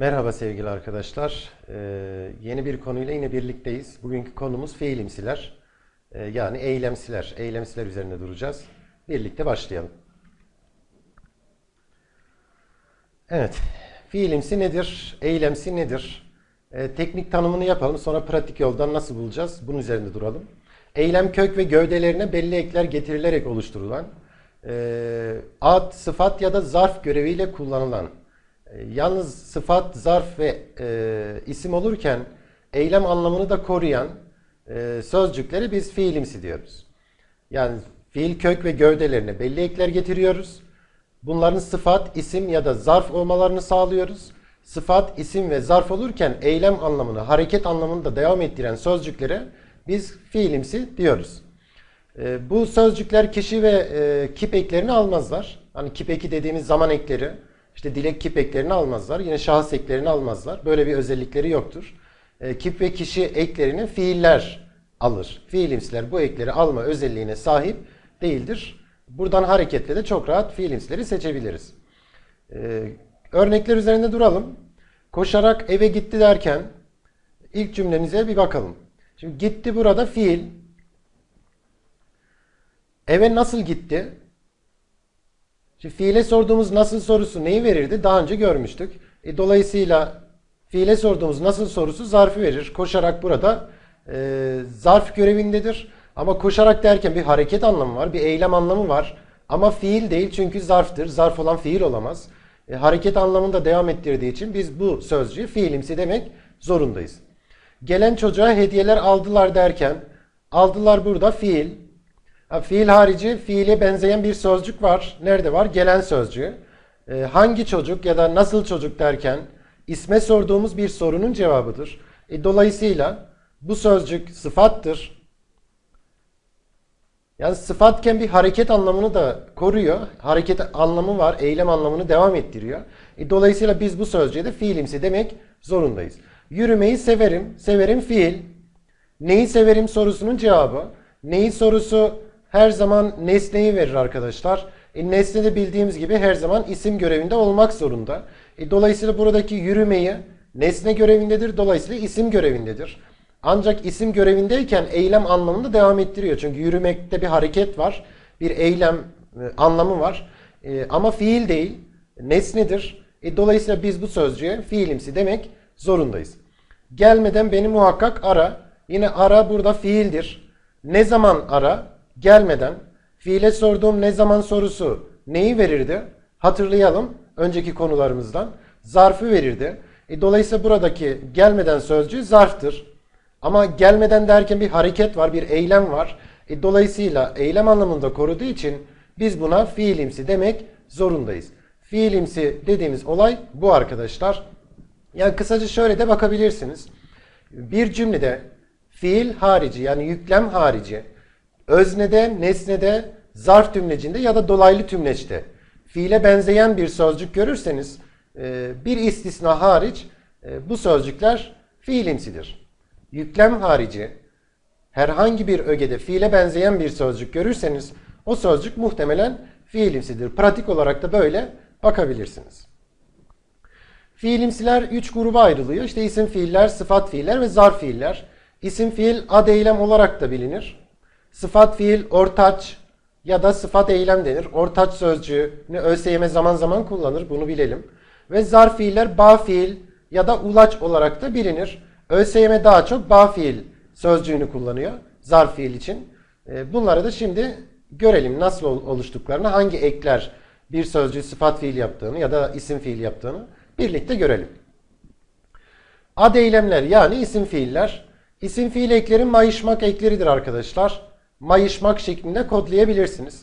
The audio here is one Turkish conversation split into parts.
Merhaba sevgili arkadaşlar. Ee, yeni bir konuyla yine birlikteyiz. Bugünkü konumuz fiilimsiler. Ee, yani eylemsiler. Eylemsiler üzerinde duracağız. Birlikte başlayalım. Evet. Fiilimsi nedir? Eylemsi nedir? Ee, teknik tanımını yapalım. Sonra pratik yoldan nasıl bulacağız? Bunun üzerinde duralım. Eylem kök ve gövdelerine belli ekler getirilerek oluşturulan, e, ad, sıfat ya da zarf göreviyle kullanılan, Yalnız sıfat, zarf ve e, isim olurken eylem anlamını da koruyan e, sözcükleri biz fiilimsi diyoruz. Yani fiil kök ve gövdelerine belli ekler getiriyoruz. Bunların sıfat, isim ya da zarf olmalarını sağlıyoruz. Sıfat, isim ve zarf olurken eylem anlamını, hareket anlamını da devam ettiren sözcüklere biz fiilimsi diyoruz. E, bu sözcükler kişi ve e, kip eklerini almazlar. Hani kip eki dediğimiz zaman ekleri, işte dilek kip eklerini almazlar. Yine şahıs eklerini almazlar. Böyle bir özellikleri yoktur. E, kip ve kişi eklerini fiiller alır. Fiilimsiler bu ekleri alma özelliğine sahip değildir. Buradan hareketle de çok rahat fiilimsileri seçebiliriz. E, örnekler üzerinde duralım. Koşarak eve gitti derken ilk cümlemize bir bakalım. Şimdi gitti burada fiil. Eve nasıl gitti? Şimdi fiile sorduğumuz nasıl sorusu neyi verirdi? Daha önce görmüştük. E, dolayısıyla fiile sorduğumuz nasıl sorusu zarfı verir. Koşarak burada e, zarf görevindedir. Ama koşarak derken bir hareket anlamı var, bir eylem anlamı var. Ama fiil değil çünkü zarftır. Zarf olan fiil olamaz. E, hareket anlamında devam ettirdiği için biz bu sözcüğü fiilimsi demek zorundayız. Gelen çocuğa hediyeler aldılar derken aldılar burada fiil. Ha, fiil harici fiile benzeyen bir sözcük var. Nerede var? Gelen sözcüğü. Ee, hangi çocuk ya da nasıl çocuk derken isme sorduğumuz bir sorunun cevabıdır. E, dolayısıyla bu sözcük sıfattır. Yani sıfatken bir hareket anlamını da koruyor. Hareket anlamı var, eylem anlamını devam ettiriyor. E, dolayısıyla biz bu sözcüğe de fiilimsi demek zorundayız. Yürümeyi severim, severim fiil. Neyi severim sorusunun cevabı. Neyi sorusu her zaman nesneyi verir arkadaşlar. E, nesne de bildiğimiz gibi her zaman isim görevinde olmak zorunda. E, dolayısıyla buradaki yürümeyi nesne görevindedir. Dolayısıyla isim görevindedir. Ancak isim görevindeyken eylem anlamında devam ettiriyor. Çünkü yürümekte bir hareket var. Bir eylem e, anlamı var. E, ama fiil değil. Nesnedir. E, dolayısıyla biz bu sözcüğe fiilimsi demek zorundayız. Gelmeden beni muhakkak ara. Yine ara burada fiildir. Ne zaman ara? Gelmeden fiile sorduğum ne zaman sorusu neyi verirdi? Hatırlayalım önceki konularımızdan. Zarfı verirdi. E, dolayısıyla buradaki gelmeden sözcüğü zarftır. Ama gelmeden derken bir hareket var, bir eylem var. E, dolayısıyla eylem anlamında koruduğu için biz buna fiilimsi demek zorundayız. Fiilimsi dediğimiz olay bu arkadaşlar. Yani kısaca şöyle de bakabilirsiniz. Bir cümlede fiil harici yani yüklem harici öznede, nesnede, zarf tümlecinde ya da dolaylı tümleçte fiile benzeyen bir sözcük görürseniz e, bir istisna hariç e, bu sözcükler fiilimsidir. Yüklem harici herhangi bir ögede fiile benzeyen bir sözcük görürseniz o sözcük muhtemelen fiilimsidir. Pratik olarak da böyle bakabilirsiniz. Fiilimsiler 3 gruba ayrılıyor. İşte isim fiiller, sıfat fiiller ve zarf fiiller. İsim fiil ad eylem olarak da bilinir. Sıfat fiil ortaç ya da sıfat eylem denir. Ortaç sözcüğünü ÖSYM zaman zaman kullanır. Bunu bilelim. Ve zarf fiiller bağ fiil ya da ulaç olarak da bilinir. ÖSYM daha çok bağ fiil sözcüğünü kullanıyor. Zarf fiil için. E, bunları da şimdi görelim nasıl oluştuklarını, hangi ekler bir sözcüğü sıfat fiil yaptığını ya da isim fiil yaptığını birlikte görelim. Ad eylemler yani isim fiiller. İsim fiil ekleri mayışmak ekleridir arkadaşlar mayışmak şeklinde kodlayabilirsiniz.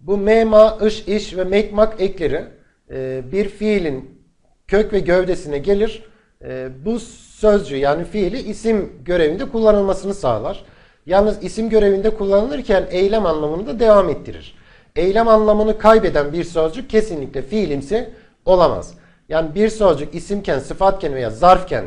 Bu mema, ış, iş ve mekmak ekleri e, bir fiilin kök ve gövdesine gelir. E, bu sözcüğü yani fiili isim görevinde kullanılmasını sağlar. Yalnız isim görevinde kullanılırken eylem anlamını da devam ettirir. Eylem anlamını kaybeden bir sözcük kesinlikle fiilimsi olamaz. Yani bir sözcük isimken, sıfatken veya zarfken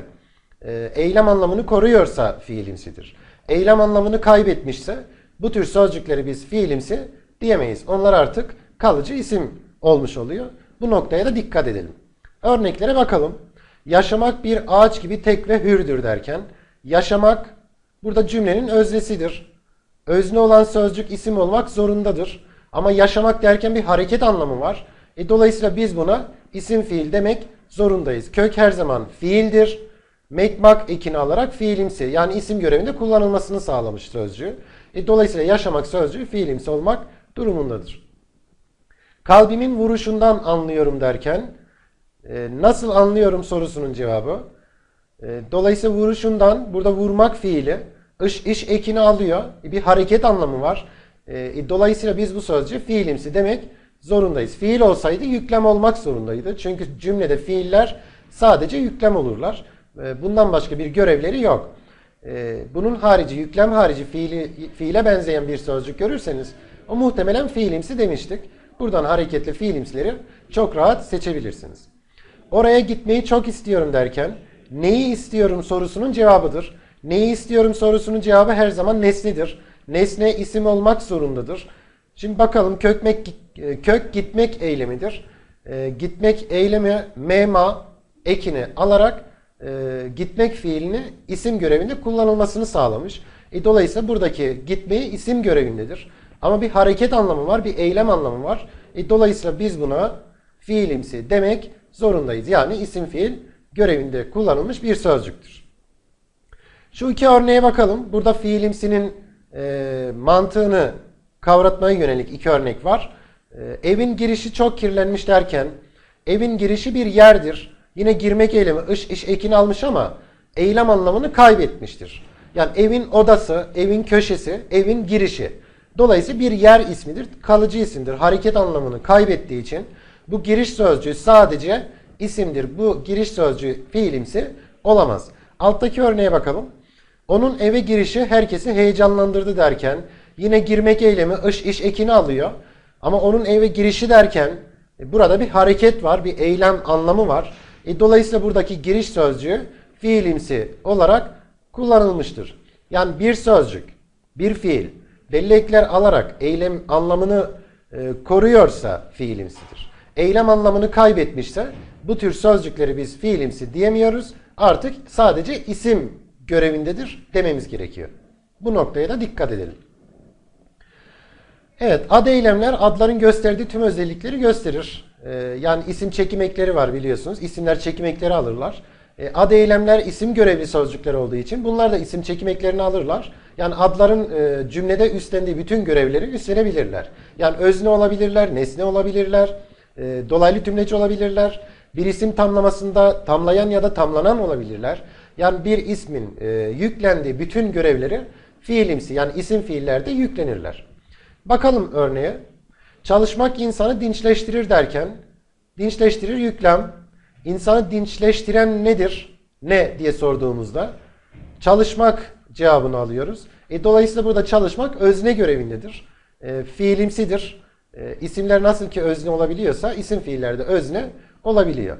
e, eylem anlamını koruyorsa fiilimsidir. Eylem anlamını kaybetmişse bu tür sözcükleri biz fiilimsi diyemeyiz. Onlar artık kalıcı isim olmuş oluyor. Bu noktaya da dikkat edelim. Örneklere bakalım. Yaşamak bir ağaç gibi tek ve hürdür derken yaşamak burada cümlenin öznesidir. Özne olan sözcük isim olmak zorundadır. Ama yaşamak derken bir hareket anlamı var. E, dolayısıyla biz buna isim fiil demek zorundayız. Kök her zaman fiildir. Mekmak ekini alarak fiilimsi yani isim görevinde kullanılmasını sağlamış sözcüğü. E, dolayısıyla yaşamak sözcüğü fiilimsi olmak durumundadır. Kalbimin vuruşundan anlıyorum derken e, nasıl anlıyorum sorusunun cevabı. E, dolayısıyla vuruşundan burada vurmak fiili iş, iş ekini alıyor. E, bir hareket anlamı var. E, dolayısıyla biz bu sözcüğü fiilimsi demek zorundayız. Fiil olsaydı yüklem olmak zorundaydı. Çünkü cümlede fiiller sadece yüklem olurlar. E, bundan başka bir görevleri yok. E, bunun harici, yüklem harici fiili, fiile benzeyen bir sözcük görürseniz o muhtemelen fiilimsi demiştik. Buradan hareketli fiilimsileri çok rahat seçebilirsiniz. Oraya gitmeyi çok istiyorum derken neyi istiyorum sorusunun cevabıdır. Neyi istiyorum sorusunun cevabı her zaman nesnedir. Nesne isim olmak zorundadır. Şimdi bakalım kökmek, kök gitmek eylemidir. E, gitmek eylemi mema ekini alarak e, gitmek fiilini isim görevinde kullanılmasını sağlamış. E, dolayısıyla buradaki gitmeyi isim görevindedir. Ama bir hareket anlamı var, bir eylem anlamı var. E, dolayısıyla biz buna fiilimsi demek zorundayız. Yani isim fiil görevinde kullanılmış bir sözcüktür. Şu iki örneğe bakalım. Burada fiilimsinin e, mantığını kavratmaya yönelik iki örnek var. E, evin girişi çok kirlenmiş derken evin girişi bir yerdir. Yine girmek eylemi iş, iş ekini almış ama eylem anlamını kaybetmiştir. Yani evin odası, evin köşesi, evin girişi. Dolayısıyla bir yer ismidir, kalıcı isimdir. Hareket anlamını kaybettiği için bu giriş sözcüğü sadece isimdir. Bu giriş sözcüğü fiilimsi olamaz. Alttaki örneğe bakalım. Onun eve girişi herkesi heyecanlandırdı derken yine girmek eylemi iş iş ekini alıyor. Ama onun eve girişi derken e, burada bir hareket var, bir eylem anlamı var. E, dolayısıyla buradaki giriş sözcüğü fiilimsi olarak kullanılmıştır. Yani bir sözcük, bir fiil belli ekler alarak eylem anlamını e, koruyorsa fiilimsidir. Eylem anlamını kaybetmişse bu tür sözcükleri biz fiilimsi diyemiyoruz. Artık sadece isim görevindedir dememiz gerekiyor. Bu noktaya da dikkat edelim. Evet, ad eylemler adların gösterdiği tüm özellikleri gösterir. Ee, yani isim çekim ekleri var biliyorsunuz. İsimler çekim ekleri alırlar. Ee, ad eylemler isim görevli sözcükler olduğu için bunlar da isim çekim eklerini alırlar. Yani adların e, cümlede üstlendiği bütün görevleri üstlenebilirler. Yani özne olabilirler, nesne olabilirler, e, dolaylı tümleç olabilirler. Bir isim tamlamasında tamlayan ya da tamlanan olabilirler. Yani bir ismin e, yüklendiği bütün görevleri fiilimsi yani isim fiillerde yüklenirler. Bakalım örneğe. Çalışmak insanı dinçleştirir derken dinçleştirir yüklem. İnsanı dinçleştiren nedir? Ne diye sorduğumuzda çalışmak cevabını alıyoruz. E, dolayısıyla burada çalışmak özne görevindedir. E, fiilimsidir. E, isimler nasıl ki özne olabiliyorsa isim fiillerde özne olabiliyor.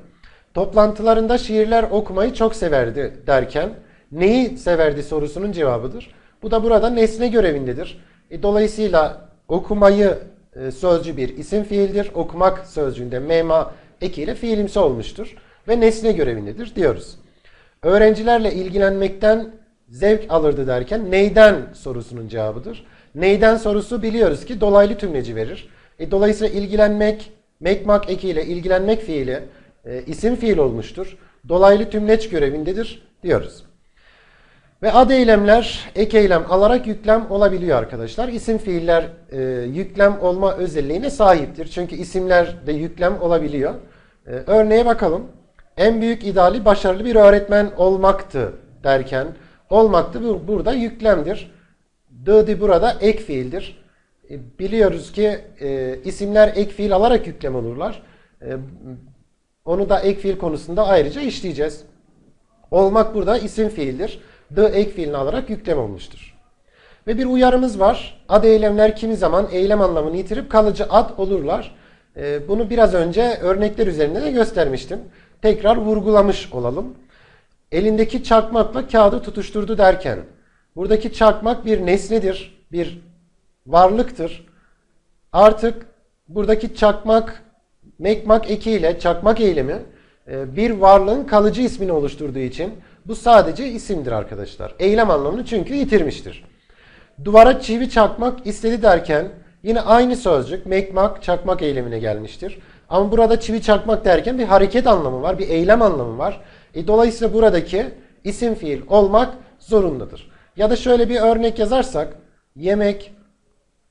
Toplantılarında şiirler okumayı çok severdi derken neyi severdi sorusunun cevabıdır. Bu da burada nesne görevindedir. E, dolayısıyla okumayı e, sözcü bir isim fiildir. Okumak sözcüğünde mema ekiyle fiilimsi olmuştur. Ve nesne görevindedir diyoruz. Öğrencilerle ilgilenmekten zevk alırdı derken neyden sorusunun cevabıdır. Neyden sorusu biliyoruz ki dolaylı tümleci verir. E, dolayısıyla ilgilenmek, mekmak ekiyle ilgilenmek fiili e, isim fiil olmuştur. Dolaylı tümleç görevindedir diyoruz. Ve ad eylemler ek eylem alarak yüklem olabiliyor arkadaşlar. İsim fiiller e, yüklem olma özelliğine sahiptir. Çünkü isimler de yüklem olabiliyor. E, örneğe bakalım. En büyük ideali başarılı bir öğretmen olmaktı derken olmaktı burada yüklemdir. Dıdı burada ek fiildir. E, biliyoruz ki e, isimler ek fiil alarak yüklem olurlar. E, onu da ek fiil konusunda ayrıca işleyeceğiz. Olmak burada isim fiildir the ek fiilini alarak yüklem olmuştur. Ve bir uyarımız var. Ad eylemler kimi zaman eylem anlamını yitirip kalıcı ad olurlar. Ee, bunu biraz önce örnekler üzerinde de göstermiştim. Tekrar vurgulamış olalım. Elindeki çakmakla kağıdı tutuşturdu derken buradaki çakmak bir nesnedir, bir varlıktır. Artık buradaki çakmak, mekmak ekiyle çakmak eylemi e, bir varlığın kalıcı ismini oluşturduğu için bu sadece isimdir arkadaşlar. Eylem anlamını çünkü yitirmiştir. Duvara çivi çakmak istedi derken yine aynı sözcük mekmak çakmak eylemine gelmiştir. Ama burada çivi çakmak derken bir hareket anlamı var, bir eylem anlamı var. E, dolayısıyla buradaki isim fiil olmak zorundadır. Ya da şöyle bir örnek yazarsak yemek,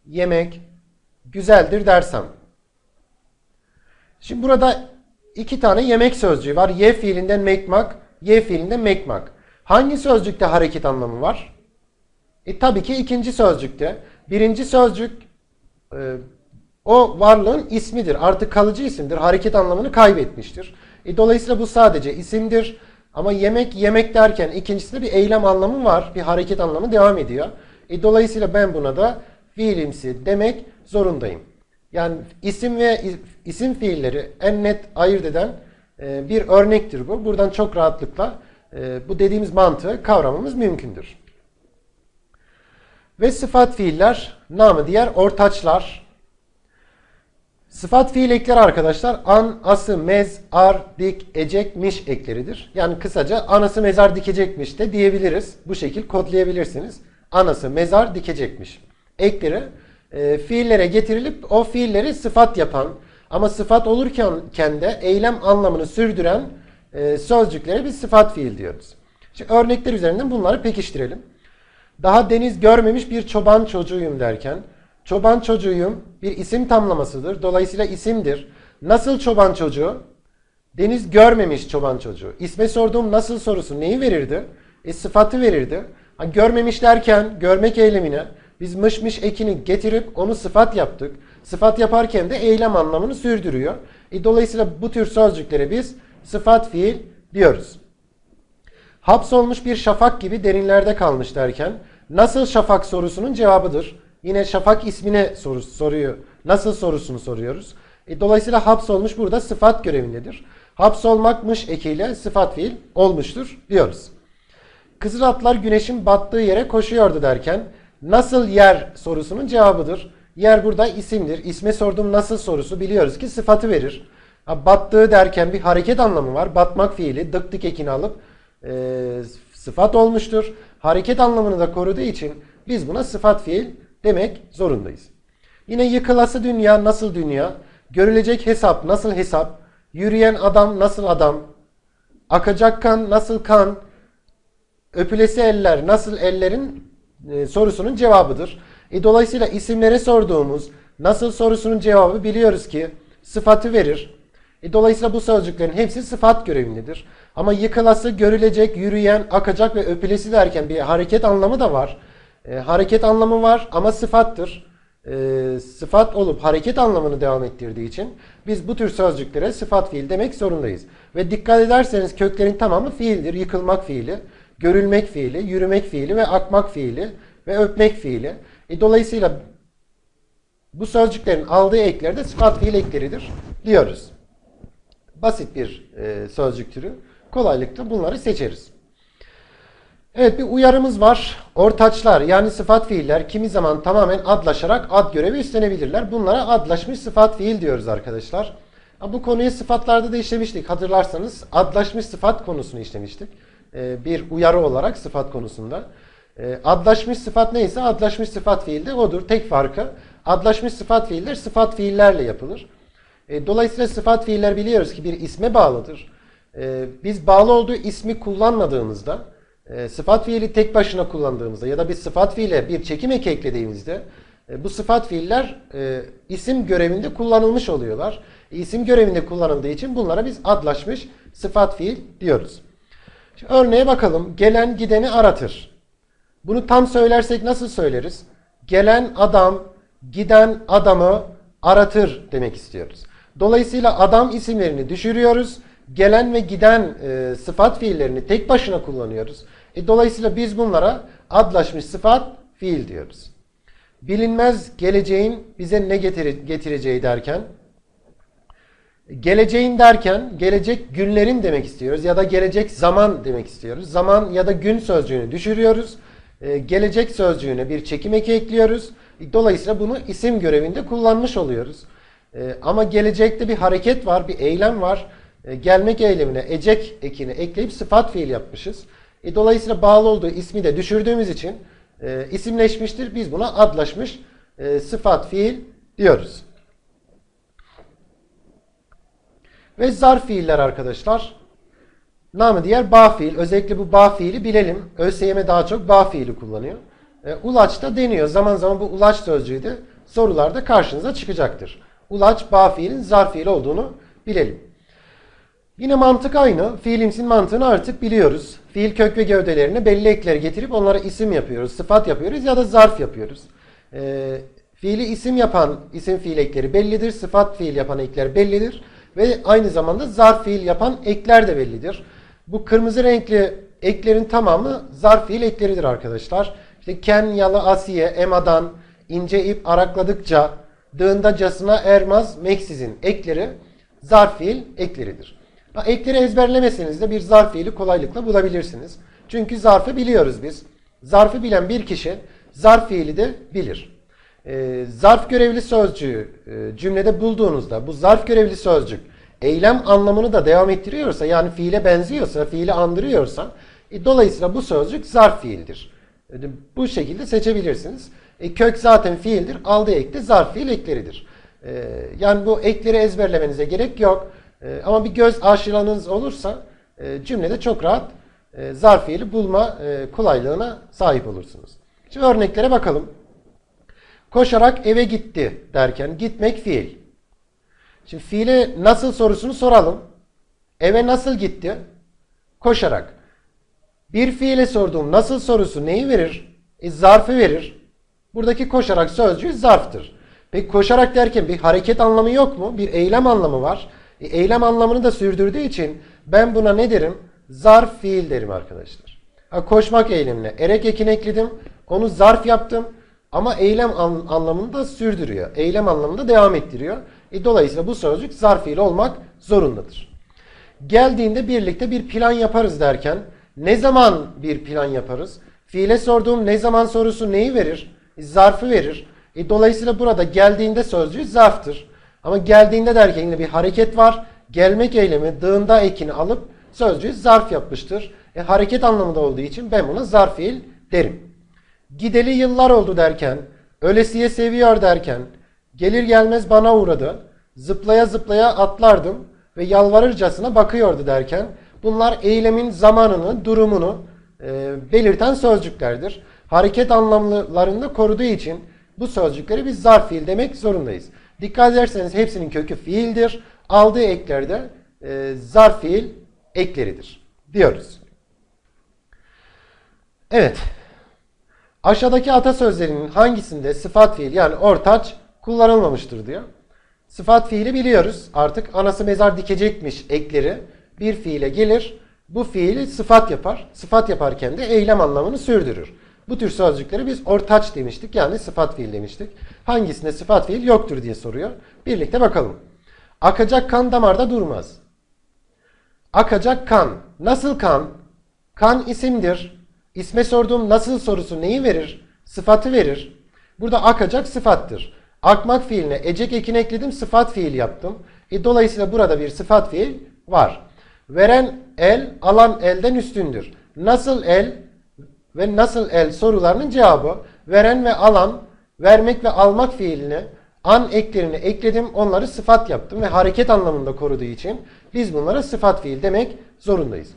yemek güzeldir dersem. Şimdi burada iki tane yemek sözcüğü var. Ye fiilinden mekmak, ye fiilinden mekmak. Hangi sözcükte hareket anlamı var? E tabii ki ikinci sözcükte. Birinci sözcük e, o varlığın ismidir. Artık kalıcı isimdir. Hareket anlamını kaybetmiştir. E, dolayısıyla bu sadece isimdir. Ama yemek yemek derken ikincisinde bir eylem anlamı var. Bir hareket anlamı devam ediyor. E, dolayısıyla ben buna da fiilimsi demek zorundayım. Yani isim ve isim fiilleri en net ayırt eden e, bir örnektir bu. Buradan çok rahatlıkla e, bu dediğimiz mantığı kavramamız mümkündür. Ve sıfat fiiller, namı diğer ortaçlar. Sıfat fiil ekleri arkadaşlar an, ası, mez, ar, dik, ecek, miş ekleridir. Yani kısaca anası mezar dikecekmiş de diyebiliriz. Bu şekil kodlayabilirsiniz. Anası mezar dikecekmiş. Ekleri e, fiillere getirilip o fiilleri sıfat yapan ama sıfat olurken de eylem anlamını sürdüren e, sözcüklere biz sıfat fiil diyoruz. Şimdi örnekler üzerinden bunları pekiştirelim. Daha deniz görmemiş bir çoban çocuğuyum derken çoban çocuğuyum bir isim tamlamasıdır. Dolayısıyla isimdir. Nasıl çoban çocuğu? Deniz görmemiş çoban çocuğu. İsme sorduğum nasıl sorusu neyi verirdi? E, sıfatı verirdi. Ha, görmemiş derken görmek eylemine biz mış mış ekini getirip onu sıfat yaptık. Sıfat yaparken de eylem anlamını sürdürüyor. E, dolayısıyla bu tür sözcüklere biz sıfat fiil diyoruz. Hapsolmuş bir şafak gibi derinlerde kalmış derken nasıl şafak sorusunun cevabıdır. Yine şafak ismine soru, soruyor. Nasıl sorusunu soruyoruz. E, dolayısıyla hapsolmuş burada sıfat görevindedir. Hapsolmakmış ekiyle sıfat fiil olmuştur diyoruz. Kızıl atlar güneşin battığı yere koşuyordu derken nasıl yer sorusunun cevabıdır. Yer burada isimdir. İsme sorduğum nasıl sorusu biliyoruz ki sıfatı verir. Battığı derken bir hareket anlamı var. Batmak fiili dık dik ekini alıp e, sıfat olmuştur. Hareket anlamını da koruduğu için biz buna sıfat fiil demek zorundayız. Yine yıkılası dünya nasıl dünya? Görülecek hesap nasıl hesap? Yürüyen adam nasıl adam? Akacak kan nasıl kan? Öpülesi eller nasıl ellerin e, sorusunun cevabıdır. E, dolayısıyla isimlere sorduğumuz nasıl sorusunun cevabı biliyoruz ki sıfatı verir. E, dolayısıyla bu sözcüklerin hepsi sıfat görevindedir. Ama yıkılası, görülecek, yürüyen, akacak ve öpülesi derken bir hareket anlamı da var. E, hareket anlamı var ama sıfattır. E, sıfat olup hareket anlamını devam ettirdiği için biz bu tür sözcüklere sıfat fiil demek zorundayız. Ve dikkat ederseniz köklerin tamamı fiildir. Yıkılmak fiili, görülmek fiili, yürümek fiili ve akmak fiili ve öpmek fiili. E, dolayısıyla bu sözcüklerin aldığı ekler de sıfat fiil ekleridir diyoruz. Basit bir e, sözcük türü. Kolaylıkla bunları seçeriz. Evet bir uyarımız var. Ortaçlar yani sıfat fiiller kimi zaman tamamen adlaşarak ad görevi üstlenebilirler. Bunlara adlaşmış sıfat fiil diyoruz arkadaşlar. Bu konuyu sıfatlarda da işlemiştik. Hatırlarsanız adlaşmış sıfat konusunu işlemiştik. E, bir uyarı olarak sıfat konusunda. E, adlaşmış sıfat neyse adlaşmış sıfat fiil de odur. Tek farkı adlaşmış sıfat fiiller sıfat fiillerle yapılır. E, dolayısıyla sıfat fiiller biliyoruz ki bir isme bağlıdır. Biz bağlı olduğu ismi kullanmadığımızda sıfat fiili tek başına kullandığımızda ya da bir sıfat fiile bir çekim eki eklediğimizde bu sıfat fiiller isim görevinde kullanılmış oluyorlar. İsim görevinde kullanıldığı için bunlara biz adlaşmış sıfat fiil diyoruz. Şimdi örneğe bakalım. Gelen gideni aratır. Bunu tam söylersek nasıl söyleriz? Gelen adam giden adamı aratır demek istiyoruz. Dolayısıyla adam isimlerini düşürüyoruz. Gelen ve giden e, sıfat fiillerini tek başına kullanıyoruz. E, dolayısıyla biz bunlara adlaşmış sıfat fiil diyoruz. Bilinmez geleceğin bize ne getireceği derken geleceğin derken gelecek günlerin demek istiyoruz ya da gelecek zaman demek istiyoruz. Zaman ya da gün sözcüğünü düşürüyoruz. Ee, gelecek sözcüğüne bir çekim eki ekliyoruz. Dolayısıyla bunu isim görevinde kullanmış oluyoruz. Ee, ama gelecekte bir hareket var, bir eylem var. e, gelmek eylemine ecek ekini ekleyip sıfat fiil yapmışız. E, dolayısıyla bağlı olduğu ismi de düşürdüğümüz için e, isimleşmiştir. Biz buna adlaşmış e, sıfat fiil diyoruz. Ve zarf fiiller arkadaşlar. Namı diğer bağ fiil. Özellikle bu bağ fiili bilelim. ÖSYM daha çok bağ fiili kullanıyor. E, ulaç da deniyor. Zaman zaman bu ulaç sözcüğü de sorularda karşınıza çıkacaktır. Ulaç bağ fiilin zarf fiil olduğunu bilelim. Yine mantık aynı. Fiilimsin mantığını artık biliyoruz. Fiil kök ve gövdelerine belli ekleri getirip onlara isim yapıyoruz, sıfat yapıyoruz ya da zarf yapıyoruz. E, fiili isim yapan isim fiil ekleri bellidir. Sıfat fiil yapan ekler bellidir. Ve aynı zamanda zarf fiil yapan ekler de bellidir. Bu kırmızı renkli eklerin tamamı zarf fiil ekleridir arkadaşlar. İşte ken, yalı, asiye, emadan, ince ip arakladıkça, dığındacasına ermaz, meksizin ekleri zarf fiil ekleridir. Ekleri ezberlemeseniz de bir zarf fiili kolaylıkla bulabilirsiniz. Çünkü zarfı biliyoruz biz. Zarfı bilen bir kişi zarf fiili de bilir. Ee, zarf görevli sözcüğü e, cümlede bulduğunuzda bu zarf görevli sözcük eylem anlamını da devam ettiriyorsa yani fiile benziyorsa, fiili andırıyorsa e, dolayısıyla bu sözcük zarf fiildir. E, bu şekilde seçebilirsiniz. E, kök zaten fiildir. Aldığı ek zarf fiil ekleridir. E, yani bu ekleri ezberlemenize gerek yok. E, ama bir göz aşılanız olursa e, cümlede çok rahat e, zarf fiili bulma e, kolaylığına sahip olursunuz. Şimdi örneklere bakalım. Koşarak eve gitti derken gitmek fiil. Şimdi fiile nasıl sorusunu soralım. Eve nasıl gitti? Koşarak. Bir fiile sorduğum nasıl sorusu neyi verir? E, zarfı verir. Buradaki koşarak sözcüğü zarftır. Peki koşarak derken bir hareket anlamı yok mu? Bir eylem anlamı var. E, eylem anlamını da sürdürdüğü için ben buna ne derim? Zarf fiil derim arkadaşlar. Ha, koşmak eylemine erek ekini ekledim. Onu zarf yaptım. Ama eylem an, anlamını sürdürüyor. Eylem anlamında devam ettiriyor. E, dolayısıyla bu sözcük zarf fiil olmak zorundadır. Geldiğinde birlikte bir plan yaparız derken ne zaman bir plan yaparız? Fiile sorduğum ne zaman sorusu neyi verir? E, zarfı verir. E, dolayısıyla burada geldiğinde sözcüğü zarftır. Ama geldiğinde derken yine bir hareket var. Gelmek eylemi dığında ekini alıp sözcüğü zarf yapmıştır. E, hareket anlamında olduğu için ben buna zarf fiil derim. Gideli yıllar oldu derken, ölesiye seviyor derken, gelir gelmez bana uğradı, zıplaya zıplaya atlardım ve yalvarırcasına bakıyordu derken, bunlar eylemin zamanını, durumunu e, belirten sözcüklerdir. Hareket anlamlarını koruduğu için bu sözcükleri biz zarf fiil demek zorundayız. Dikkat ederseniz hepsinin kökü fiildir. Aldığı ekler de e, zarf fiil ekleridir diyoruz. Evet. Aşağıdaki atasözlerinin hangisinde sıfat fiil yani ortaç kullanılmamıştır diyor. Sıfat fiili biliyoruz. Artık anası mezar dikecekmiş ekleri bir fiile gelir. Bu fiili sıfat yapar. Sıfat yaparken de eylem anlamını sürdürür. Bu tür sözcükleri biz ortaç demiştik. Yani sıfat fiil demiştik. Hangisinde sıfat fiil yoktur diye soruyor. Birlikte bakalım. Akacak kan damarda durmaz. Akacak kan. Nasıl kan? Kan isimdir. İsme sorduğum nasıl sorusu neyi verir? Sıfatı verir. Burada akacak sıfattır. Akmak fiiline ecek ekini ekledim sıfat fiil yaptım. E, dolayısıyla burada bir sıfat fiil var. Veren el alan elden üstündür. Nasıl el ve nasıl el sorularının cevabı veren ve alan vermek ve almak fiiline an eklerini ekledim onları sıfat yaptım ve hareket anlamında koruduğu için biz bunlara sıfat fiil demek zorundayız.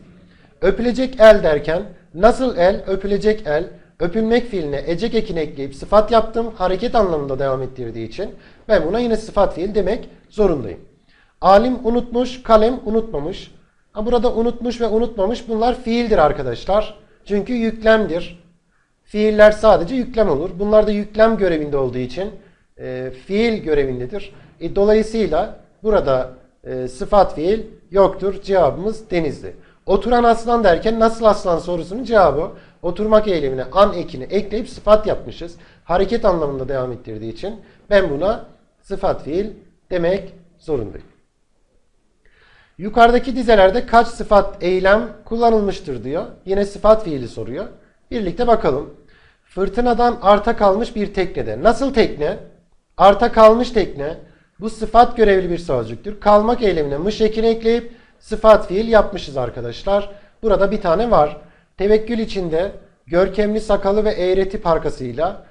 Öpülecek el derken nasıl el, öpülecek el, öpülmek fiiline ecek ekini ekleyip sıfat yaptım. Hareket anlamında devam ettirdiği için ben buna yine sıfat fiil demek zorundayım. Alim unutmuş, kalem unutmamış. Ha burada unutmuş ve unutmamış bunlar fiildir arkadaşlar. Çünkü yüklemdir. Fiiller sadece yüklem olur. Bunlar da yüklem görevinde olduğu için e, fiil görevindedir. E, dolayısıyla burada e, sıfat fiil yoktur. Cevabımız denizli. Oturan aslan derken nasıl aslan sorusunun cevabı oturmak eylemine an ekini ekleyip sıfat yapmışız. Hareket anlamında devam ettirdiği için ben buna sıfat fiil demek zorundayım. Yukarıdaki dizelerde kaç sıfat eylem kullanılmıştır diyor. Yine sıfat fiili soruyor. Birlikte bakalım. Fırtınadan arta kalmış bir teknede. Nasıl tekne? Arta kalmış tekne. Bu sıfat görevli bir sözcüktür. Kalmak eylemine mış ekini ekleyip sıfat fiil yapmışız arkadaşlar. Burada bir tane var. Tevekkül içinde görkemli sakalı ve eğreti parkasıyla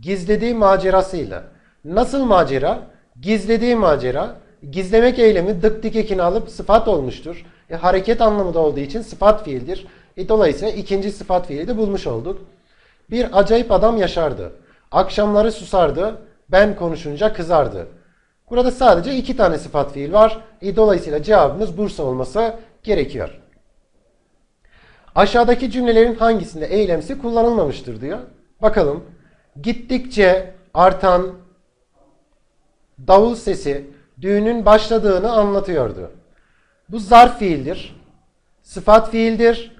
gizlediği macerasıyla. Nasıl macera? Gizlediği macera. Gizlemek eylemi dık dik ekini alıp sıfat olmuştur. E, hareket anlamı da olduğu için sıfat fiildir. E, dolayısıyla ikinci sıfat fiili de bulmuş olduk. Bir acayip adam yaşardı. Akşamları susardı. Ben konuşunca kızardı. Burada sadece iki tane sıfat fiil var. E, dolayısıyla cevabımız Bursa olması gerekiyor. Aşağıdaki cümlelerin hangisinde eylemsi kullanılmamıştır diyor. Bakalım. Gittikçe artan davul sesi düğünün başladığını anlatıyordu. Bu zarf fiildir. Sıfat fiildir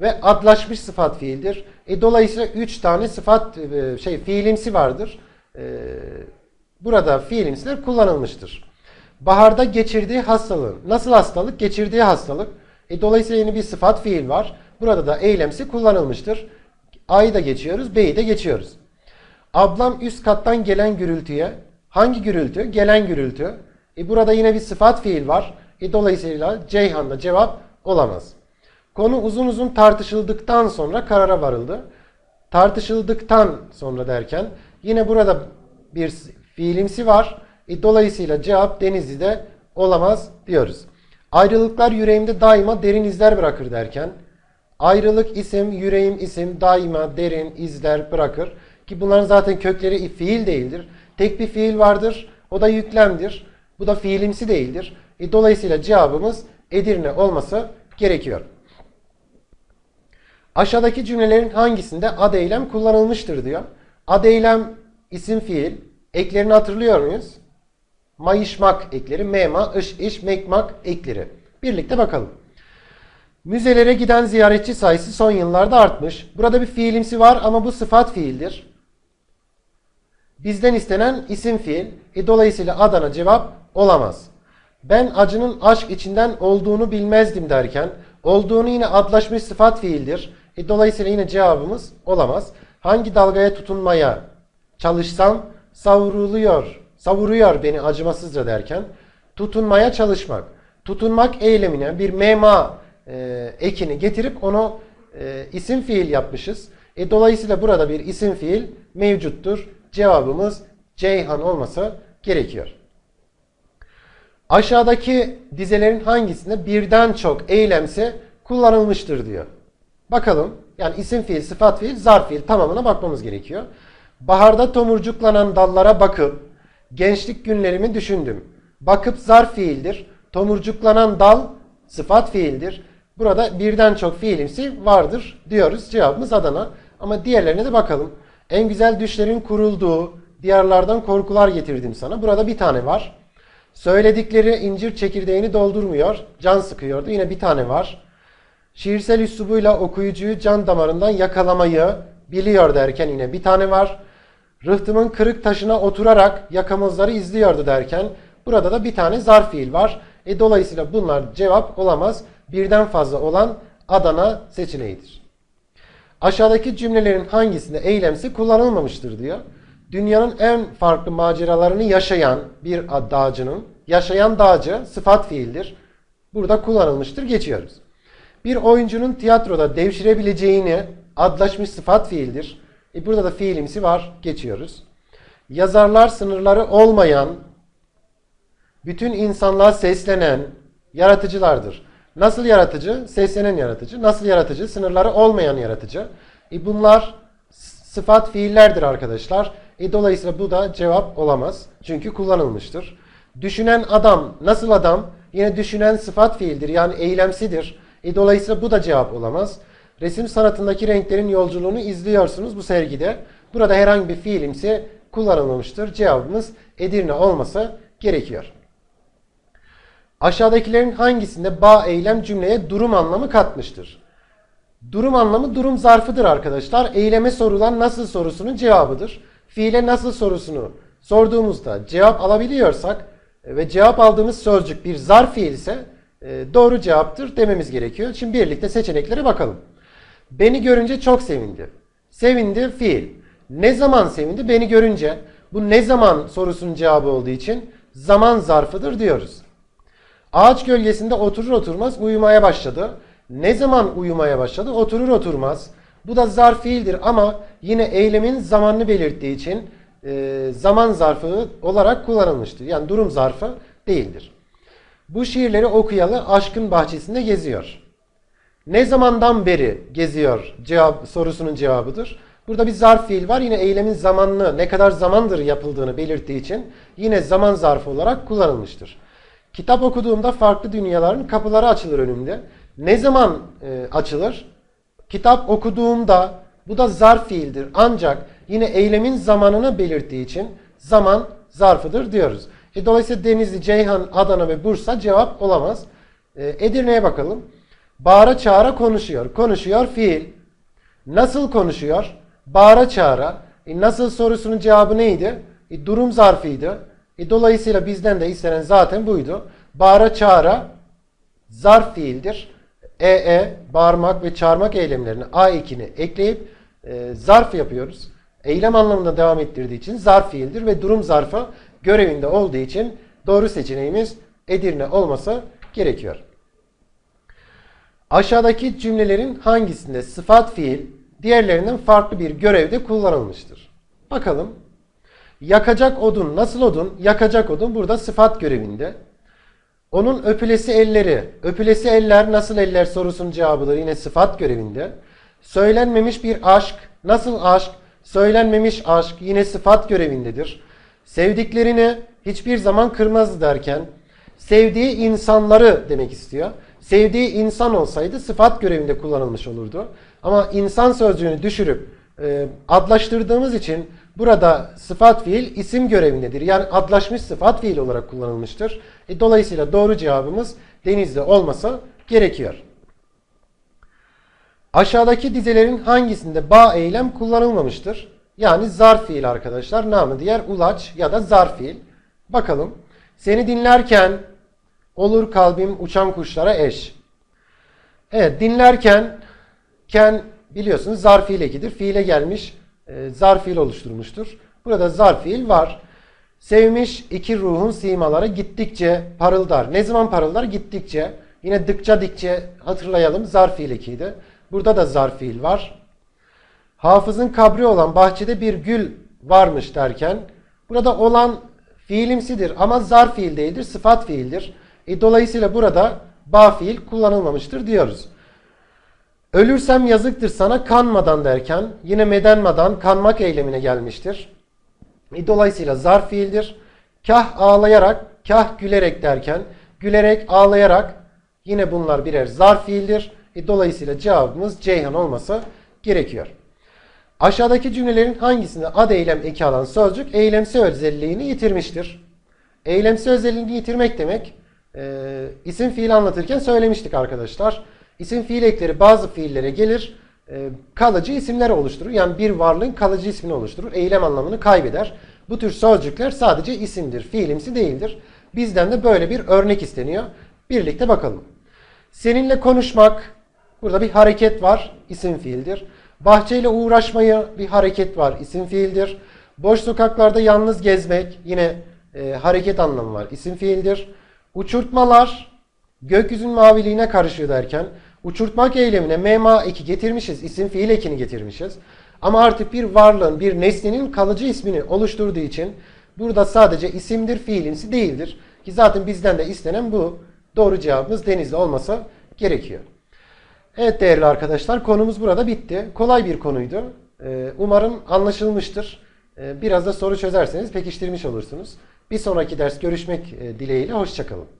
ve adlaşmış sıfat fiildir. E, dolayısıyla 3 tane sıfat e, şey fiilimsi vardır. E, burada fiilimsiler kullanılmıştır. Baharda geçirdiği hastalığın. Nasıl hastalık? Geçirdiği hastalık. E, dolayısıyla yeni bir sıfat fiil var. Burada da eylemsi kullanılmıştır. A'yı da geçiyoruz, B'yi de geçiyoruz. Ablam üst kattan gelen gürültüye. Hangi gürültü? Gelen gürültü. E, burada yine bir sıfat fiil var. E, dolayısıyla Ceyhan'da cevap olamaz. Konu uzun uzun tartışıldıktan sonra karara varıldı. Tartışıldıktan sonra derken yine burada bir fiilimsi var. E, dolayısıyla cevap Denizli'de olamaz diyoruz. Ayrılıklar yüreğimde daima derin izler bırakır derken ayrılık isim, yüreğim isim daima derin izler bırakır. Ki bunların zaten kökleri fiil değildir. Tek bir fiil vardır. O da yüklemdir. Bu da fiilimsi değildir. E, dolayısıyla cevabımız Edirne olması gerekiyor. Aşağıdaki cümlelerin hangisinde ad eylem kullanılmıştır diyor. Ad eylem isim fiil. Eklerini hatırlıyor muyuz? Mayışmak ekleri, mema, ış, iş, mekmak ekleri. Birlikte bakalım. Müzelere giden ziyaretçi sayısı son yıllarda artmış. Burada bir fiilimsi var ama bu sıfat fiildir. Bizden istenen isim fiil. E, dolayısıyla Adana cevap olamaz. Ben acının aşk içinden olduğunu bilmezdim derken olduğunu yine adlaşmış sıfat fiildir. E, dolayısıyla yine cevabımız olamaz. Hangi dalgaya tutunmaya çalışsam savruluyor, savuruyor beni acımasızca derken tutunmaya çalışmak. Tutunmak eylemine bir mema e, ekini getirip onu e, isim fiil yapmışız. E, dolayısıyla burada bir isim fiil mevcuttur. Cevabımız Ceyhan olması gerekiyor. Aşağıdaki dizelerin hangisinde birden çok eylemsi kullanılmıştır diyor. Bakalım. Yani isim fiil, sıfat fiil, zarf fiil tamamına bakmamız gerekiyor. Baharda tomurcuklanan dallara bakıp gençlik günlerimi düşündüm. Bakıp zarf fiildir. Tomurcuklanan dal sıfat fiildir. Burada birden çok fiilimsi vardır diyoruz. Cevabımız Adana. Ama diğerlerine de bakalım. En güzel düşlerin kurulduğu diyarlardan korkular getirdim sana. Burada bir tane var. Söyledikleri incir çekirdeğini doldurmuyor. Can sıkıyordu. Yine bir tane var. Şiirsel üslubuyla okuyucuyu can damarından yakalamayı biliyor derken yine bir tane var. Rıhtımın kırık taşına oturarak yakamızları izliyordu derken burada da bir tane zarf fiil var. E, dolayısıyla bunlar cevap olamaz. Birden fazla olan Adana seçeneğidir. Aşağıdaki cümlelerin hangisinde eylemsi kullanılmamıştır diyor. Dünyanın en farklı maceralarını yaşayan bir dağcının, yaşayan dağcı sıfat fiildir. Burada kullanılmıştır. Geçiyoruz. Bir oyuncunun tiyatroda devşirebileceğini adlaşmış sıfat fiildir. E burada da fiilimsi var. Geçiyoruz. Yazarlar sınırları olmayan, bütün insanlığa seslenen yaratıcılardır. Nasıl yaratıcı? Seslenen yaratıcı. Nasıl yaratıcı? Sınırları olmayan yaratıcı. E bunlar sıfat fiillerdir arkadaşlar. E dolayısıyla bu da cevap olamaz. Çünkü kullanılmıştır. Düşünen adam nasıl adam? Yine düşünen sıfat fiildir. Yani eylemsidir. E dolayısıyla bu da cevap olamaz. Resim sanatındaki renklerin yolculuğunu izliyorsunuz bu sergide. Burada herhangi bir fiilimsi kullanılmamıştır. Cevabımız Edirne olması gerekiyor. Aşağıdakilerin hangisinde ba eylem cümleye durum anlamı katmıştır? Durum anlamı durum zarfıdır arkadaşlar. Eyleme sorulan nasıl sorusunun cevabıdır. Fiile nasıl sorusunu sorduğumuzda cevap alabiliyorsak ve cevap aldığımız sözcük bir zarf fiil ise e, doğru cevaptır dememiz gerekiyor. Şimdi birlikte seçeneklere bakalım. Beni görünce çok sevindi. Sevindi fiil. Ne zaman sevindi? Beni görünce. Bu ne zaman sorusunun cevabı olduğu için zaman zarfıdır diyoruz. Ağaç gölgesinde oturur oturmaz uyumaya başladı. Ne zaman uyumaya başladı? Oturur oturmaz. Bu da zarf fiildir ama yine eylemin zamanını belirttiği için e, zaman zarfı olarak kullanılmıştır. Yani durum zarfı değildir. Bu şiirleri okuyalı aşkın bahçesinde geziyor. Ne zamandan beri geziyor cevap, sorusunun cevabıdır. Burada bir zarf fiil var. Yine eylemin zamanını, ne kadar zamandır yapıldığını belirttiği için yine zaman zarfı olarak kullanılmıştır. Kitap okuduğumda farklı dünyaların kapıları açılır önümde. Ne zaman e, açılır? Kitap okuduğumda bu da zarf fiildir. Ancak yine eylemin zamanını belirttiği için zaman zarfıdır diyoruz. E, dolayısıyla Denizli, Ceyhan, Adana ve Bursa cevap olamaz. E, Edirne'ye bakalım. Bağıra çağıra konuşuyor. Konuşuyor fiil. Nasıl konuşuyor? Bağıra çağıra. E, nasıl sorusunun cevabı neydi? E, durum zarfıydı. E, dolayısıyla bizden de istenen zaten buydu. Bağıra çağıra zarf fiildir. EE, bağırmak ve çağırmak eylemlerini A2'ni ekleyip e, zarf yapıyoruz. Eylem anlamında devam ettirdiği için zarf fiildir ve durum zarfı görevinde olduğu için doğru seçeneğimiz Edirne olması gerekiyor. Aşağıdaki cümlelerin hangisinde sıfat fiil diğerlerinden farklı bir görevde kullanılmıştır? Bakalım. Yakacak odun nasıl odun? Yakacak odun burada sıfat görevinde. Onun öpülesi elleri, öpülesi eller nasıl eller sorusunun cevabıdır yine sıfat görevinde. Söylenmemiş bir aşk, nasıl aşk? Söylenmemiş aşk yine sıfat görevindedir. Sevdiklerini hiçbir zaman kırmaz derken sevdiği insanları demek istiyor. Sevdiği insan olsaydı sıfat görevinde kullanılmış olurdu. Ama insan sözcüğünü düşürüp e, adlaştırdığımız için burada sıfat fiil isim görevindedir. Yani adlaşmış sıfat fiil olarak kullanılmıştır. E, dolayısıyla doğru cevabımız denizde olması gerekiyor. Aşağıdaki dizelerin hangisinde ba eylem kullanılmamıştır? Yani zarf fiil arkadaşlar. Namı diğer ulaç ya da zarf fiil. Bakalım. Seni dinlerken olur kalbim uçan kuşlara eş. Evet dinlerken ken biliyorsunuz zarf fiil ekidir. Fiile gelmiş e, zarf fiil oluşturmuştur. Burada zarf fiil var. Sevmiş iki ruhun simaları gittikçe parıldar. Ne zaman parıldar? Gittikçe. Yine dıkça dikçe hatırlayalım zarf fiil ekiydi. Burada da zarf fiil var. Hafızın kabri olan bahçede bir gül varmış derken burada olan fiilimsidir ama zarf fiil değildir, sıfat fiildir. E, dolayısıyla burada ba fiil kullanılmamıştır diyoruz. Ölürsem yazıktır sana kanmadan derken yine medenmadan kanmak eylemine gelmiştir. E, dolayısıyla zarf fiildir. Kah ağlayarak, kah gülerek derken gülerek, ağlayarak yine bunlar birer zarf fiildir. E, dolayısıyla cevabımız Ceyhan olması gerekiyor. Aşağıdaki cümlelerin hangisinde ad eylem eki alan sözcük eylemsel özelliğini yitirmiştir? Eylemsel özelliğini yitirmek demek e, isim fiil anlatırken söylemiştik arkadaşlar. İsim fiil ekleri bazı fiillere gelir e, kalıcı isimler oluşturur. Yani bir varlığın kalıcı ismini oluşturur. Eylem anlamını kaybeder. Bu tür sözcükler sadece isimdir. Fiilimsi değildir. Bizden de böyle bir örnek isteniyor. Birlikte bakalım. Seninle konuşmak. Burada bir hareket var. isim fiildir. Bahçeyle uğraşmayı bir hareket var. isim fiildir. Boş sokaklarda yalnız gezmek. Yine e, hareket anlamı var. isim fiildir. Uçurtmalar gökyüzünün maviliğine karışıyor derken uçurtmak eylemine mema eki getirmişiz. isim fiil ekini getirmişiz. Ama artık bir varlığın, bir nesnenin kalıcı ismini oluşturduğu için burada sadece isimdir, fiilimsi değildir. Ki zaten bizden de istenen bu. Doğru cevabımız denizli olması gerekiyor. Evet değerli arkadaşlar konumuz burada bitti. Kolay bir konuydu. Ee, umarım anlaşılmıştır. Ee, biraz da soru çözerseniz pekiştirmiş olursunuz. Bir sonraki ders görüşmek e, dileğiyle. Hoşçakalın.